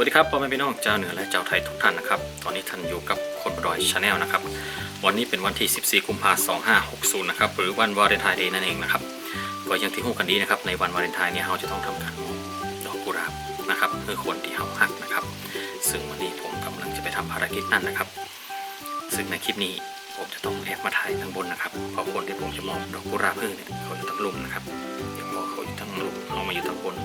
วัสดีครับพ่อแม่พี่น้องเจ้าเหนือและเจ้าไทยทุกท่านนะครับ ตอนนี้ท่านอยู่กับคนรอยชาแนลนะครับ วันนี้เป็นวันที่ 14 กุมภาพันธ์2560 นะครับ หรือวันวาเลนไทน์เดย์นั่นเองนะครับ ก็อยังที่หู้กันดีนะครับ ในวันวาเลนไทน์เนี่ยเราจะต้องทำการมอบดอกกุหลาบนะครับเพื่อคนที่เราฮักนะครับ ซึ่งวันนี้ผมกำลังจะไปทำภารกิจนั่นนะครับ ซึ่งในคลิปนี้ผมจะต้องแอบมาถ่ายทางบนนะครับ เพราะคนที่ผมจะมอบดอกกุหลาบให้เนี่ยเขาอยู่ทางลุ่มนะครับเดี๋ยวพอเขาอยู่ทางลุ่มเอามาอยู่ทางบน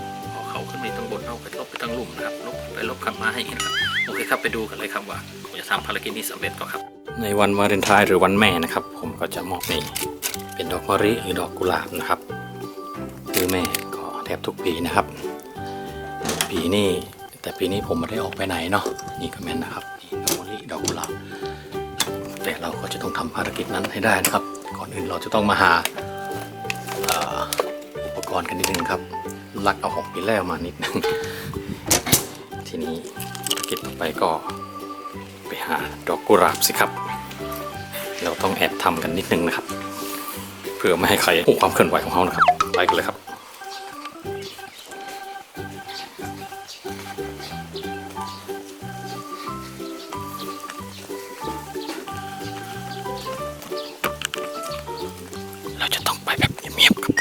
นไปทางบนเอาไปลบไปทางลุ่มนะครับลบไปลบกลับมาให้เห็นครับโอเคครับไปดูกันเลยครับว่าผมจะทำภารกิจนี้สำเร็จก็ครับ ในวันวาเลนไทน์หรือวันแม่นะครับ ผมก็จะมอบนี่เป็นดอกมะลิหรือดอกกุหลาบนะครับคือแม่ก็แทบทุกปีนะครับ ปีนี้แต่ปีนี้ผมไม่ได้ออกไปไหนเนาะนี่ก็แม่นนะครับนี่ดอกมะลิดอกกุหลาบแต่เราก็จะต้องทำภารกิจนั้นให้ได้นะครับ ก่อนอื่นเราจะต้องมาหาอุปกรณ์กันนิดนึงครับ ลักเอาของปีแล้วมานิดนึง ทีนี้กิจต่อไปก็ไปหาดอกกุหลาบสิครับ เราต้องแอบทำกันนิดนึงนะครับ เพื่อไม่ให้ใครรู้ความเคลื่อนไหวของเรานะครับ ไปกันเลยครับเราจะต้องไปแบบเงียบๆครับ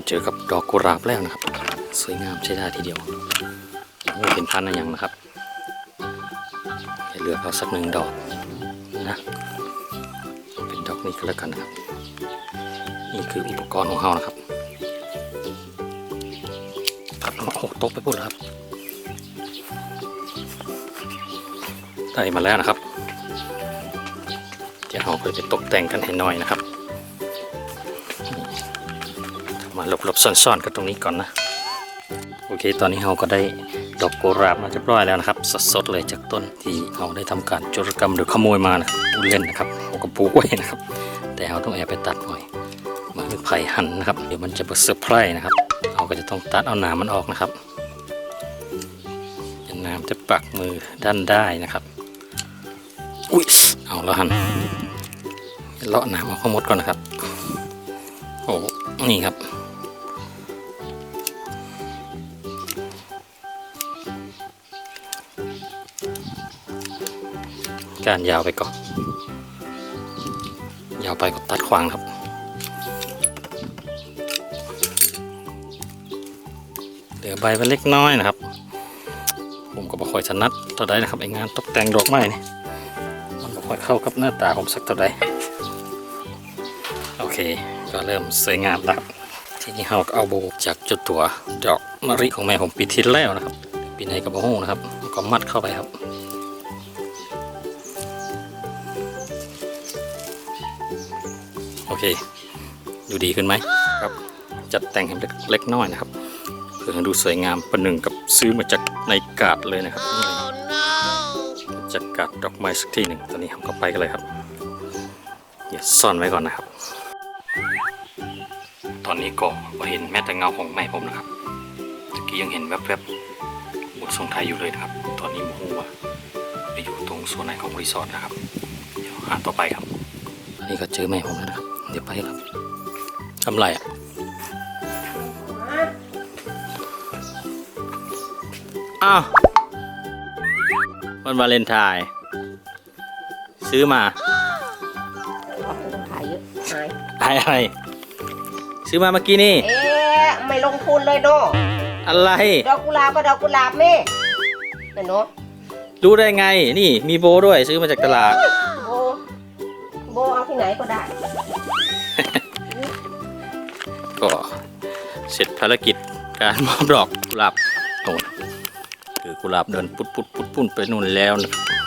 มาเจอกับดอกกุหลาบแล้วนะครับ สวยงามใช้ได้ทีเดียวโอ้เป็นพันอะไรย่างนะครับจะเลือเอาสักหนึ่งดอกนะเป็นดอกนี้ก็แล้วกันนะครับนี่คืออุปกรณ์ของเรานะครับครับโอ้โหตกไปปุ่นแล้วครับได้มาแล้วนะครับเดี๋ยวเราก็จะตกแต่งกันให้หน่อยนะครับ มาหลบๆซ่อนๆกันตรงนี้ก่อนนะ โอเค ตอนนี้เราก็ได้ดอกกุหลาบมาเรียบร้อยแล้วนะครับ สดๆเลยจากต้นที่เราได้ทำการโจรกรรมหรือขโมยมานะเล่นนะครับเราก็ปลูกไว้นะครับ แต่เราต้องแอบไปตัดหน่อยมาเป็นไผ่หั่นนะครับ เดี๋ยวมันจะเซอร์ไพรส์นะครับ เราก็จะต้องตัดเอาหนามมันออกนะครับยาหนามจะปักมือด้านได้นะครับ อุ้ย เอาแล้วหันเลาะหนามเอาข้างมดก่อนนะครับ โอ้ นี่ครับ การยาวไปก่อน ยาวไปก็ตัดขวางครับ เหลือใบไปเล็กน้อยนะครับ ผมก็บ่ค่อยถนัดเท่าใดนะครับไองานตกแต่งดอกไม้นี่มันก็ค่อยเข้ากับหน้าตาผมสักเท่าใดโอเค ก็เริ่มสวยงามแล้วทีนี้เราก็เอาโบจากจุดตัวดอกมะริของแม่ผมปีที่แล้วนะครับ ปีไหนกับโบหูนะครับ ก็มัดเข้าไปครับ โอเค ดูดีขึ้นไหมครับ จัดแต่งให้เล็กเล็กน้อยนะครับเพื่อให้ดูสวยงามประหนึ่งกับซื้อมาจากในกาดเลยนะครับนี่จากกาดดอกไม้สักที่หนึ่งตอนนี้ผมก็ไปกันเลยครับเดี๋ยวซ่อนไว้ก่อนนะครับ ตอนนี้ก็บ่เห็นแม้แต่เงาของแม่ผมนะครับตะกี้ยังเห็นแวบๆบนทรงไทยอยู่เลยนะครับ ตอนนี้โมโหว่าไปอยู่ตรงส่วนไหนของรีสอร์ทนะครับ เดี๋ยวหาต่อไปครับอันนี้ก็เจอแม่ผมแล้วนะครับ เดี๋ยวไปครับทำไรอะอ้าววันวาเลนไทน์ซื้อมาขายเยอะหายอะไรอะไร ซื้อมาเมื่อกี้นี่ เอ๊ะไม่ลงทุนเลยเนาะอะไรดอกกุหลาบก็ดอกกุหลาบแม่น่ะเนาะรู้ได้ไง นี่มีโบด้วยซื้อมาจากตลาด โบ โบเอาที่ไหนก็ได้ ก็เสร็จภารกิจการมอบดอกกุหลาบโน่นคือกุหลาบเดินปุดปุดปุดปุ้นไปนู่นแล้วนะครับ